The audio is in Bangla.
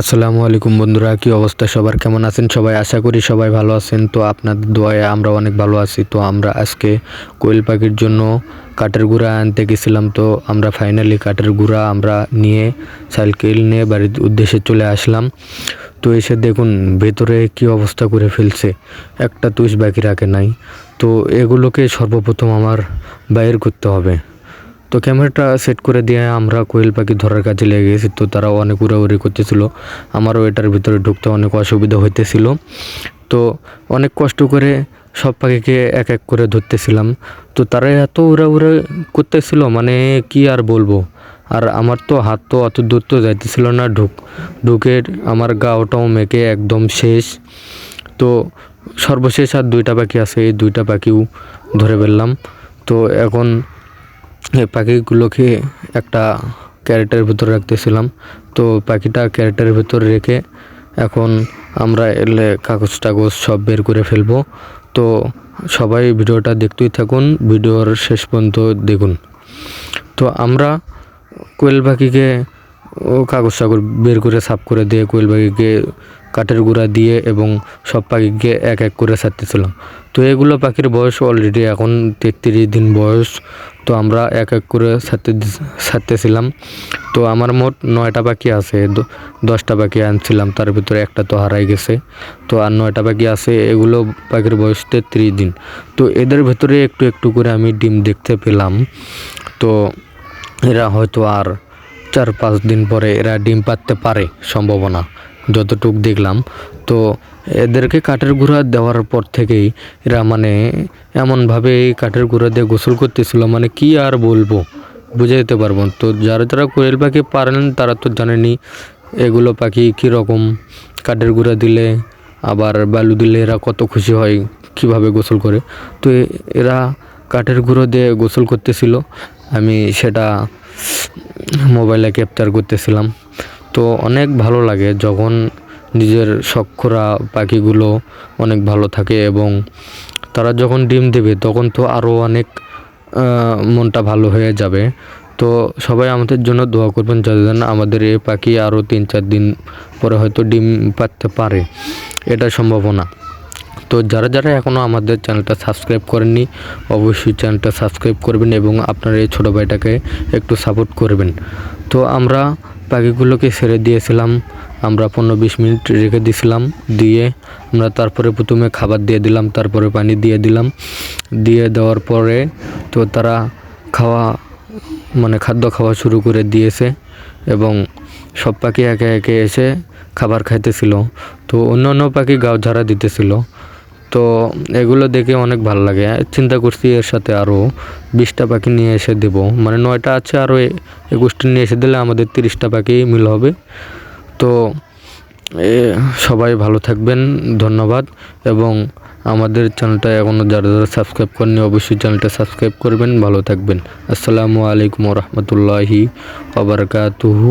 আসসালামু আলাইকুম বন্ধুরা, কি অবস্থা? সবার কেমন আছেন? সবাই আশা করি সবাই ভালো আছেন। তো আপনাদের দোয়ায় আমরা অনেক ভালো আছি। তো আমরা আজকে কোয়েল পাখির জন্য কাঠের গুঁড়া আনতে গেছিলাম। তো আমরা ফাইনালি কাঠের গুঁড়া আমরা নিয়ে সাইকেল নিয়ে বাড়ির উদ্দেশ্যে চলে আসলাম। তো এসে দেখুন, ভেতরে কি অবস্থা করে ফেলছে। একটা তুষ বাকি রাখে নাই। তো এগুলোকে সর্বপ্রথম আমার বাইর করতে হবে। তো ক্যামেরাটা সেট করে দিয়ে আমরা কোয়েল পাখি ধরার কাজে লেগে গেছি। তো তারা অনেক উড়াউড়ি করতেছিল। আমারও এটার ভিতরে ঢুকতে অনেক অসুবিধা হইতেছিল। তো অনেক কষ্ট করে সব পাখিকে এক এক করে ধরতেছিলাম। তো তারা এত উড়াউড়ে করতেছিল মানে কি আর বলব? আর আমার তো হাত তো অত দূর তো যাইতেছিল না, ঢুক, ঢুকে আমার গা ওটাও মেকে একদম শেষ। তো সর্বশেষ আর দুইটা পাখি আছে, এই দুইটা পাখিও ধরে ফেললাম। তো এখন এই পাখিগুলোকে একটা ক্যারেটের ভিতর রাখতেছিলাম। তো পাখিটা ক্যারেটের ভিতর রেখে এখন আমরা এলে কাগজ টাগজ সব বের করে ফেলব। তো সবাই ভিডিওটা দেখতেই থাকুন, ভিডিওর শেষ পর্যন্ত দেখুন। তো আমরা কোয়েল পাখিকে ও কাগজ টাগজ বের করে সাফ করে দিয়ে কোয়েল পাখিকে কাঠের গুঁড়া দিয়ে এবং সব পাখিকে এক এক করে ছাড়তেছিলাম। তো এগুলো পাখির বয়স অলরেডি এখন তেত্রিশ দিন বয়স। তো আমরা এক এক করে ছাড়তে ছাড়তেছিলাম তো আমার মোট নয়টা পাখি আছে দশটা পাখি আনছিলাম, তার ভিতরে একটা তো হারাই গেছে। তো আর নয়টা পাখি আছে, এগুলো পাখির বয়স তেত্রিশ দিন। তো এদের ভেতরে একটু একটু করে আমি ডিম দেখতে পেলাম। তো এরা হয়তো আর চার পাঁচ দিন পরে এরা ডিম পাততে পারে, সম্ভাবনা। যতটুক দেখলাম, তো এদেরকে কাঠের গুঁড়া দেওয়ার পর থেকেই এরা মানে এমনভাবে এই কাঠের গুঁড়া দিয়ে গোসল করতেছিল মানে কি আর বলব? বুঝে দিতে পারব। তো যারা যারা কোয়েল পাখি পারেন, তারা তো জানেনই এগুলো পাখি কীরকম। কাঠের গুঁড়া দিলে, আবার বালু দিলে এরা কত খুশি হয়, কীভাবে গোসল করে। তো এরা কাঠের গুঁড়ো দিয়ে গোসল করতেছিল। আমি সেটা মোবাইলে ক্যাপচার করতেছিলাম। তো অনেক ভালো লাগে যখন নিজের শখরা পাখিগুলো অনেক ভালো থাকে এবং তারা যখন ডিম দেবে তখন তো আরও অনেক মনটা ভালো হয়ে যাবে। তো সবাই আমাদের জন্য দোয়া করবেন যাতে যেন আমাদের এই পাখি আরও তিন চার দিন পরে হয়তো ডিম পাততে পারে। এটা সম্ভাবনা। তো যারা যারা এখনও আমাদের চ্যানেলটা সাবস্ক্রাইব করেননি, অবশ্যই চ্যানেলটা সাবস্ক্রাইব করবেন এবং আপনার এই ছোটো ভাইটাকে একটু সাপোর্ট করবেন। তো আমরা পাখিগুলোকে ছেড়ে দিয়েছিলাম। আমরা পনেরো বিশ মিনিট রেখে দিয়েছিলাম দিয়ে আমরা তারপরে প্রথমে খাবার দিয়ে দিলাম, তারপরে পানি দিয়ে দিলাম। দিয়ে দেওয়ার পরে তো তারা খাওয়া মানে খাদ্য খাওয়া শুরু করে দিয়েছে এবং সব পাখি একে একে এসে খাবার খাইতেছিল। তো অন্য অন্য পাখি গাও ঝাড়া দিতেছিল। তো এগুলো দেখে অনেক ভালো লাগে। চিন্তা করছি এর সাথে আরও বিশটা পাখি নিয়ে এসে দেবো। মানে নয়টা আছে আরও একুশটা নিয়ে এসে দিলে আমাদের তিরিশটা পাখি মিল হবে। তো সবাই ভালো থাকবেন, ধন্যবাদ। এবং আমাদের চ্যানেলটা এখনও যারা যারা সাবস্ক্রাইব করেনি অবশ্যই চ্যানেলটা সাবস্ক্রাইব করবেন। ভালো থাকবেন। আসসালামু আলাইকুম রহমতুল্লাহি ওবরকাতুহু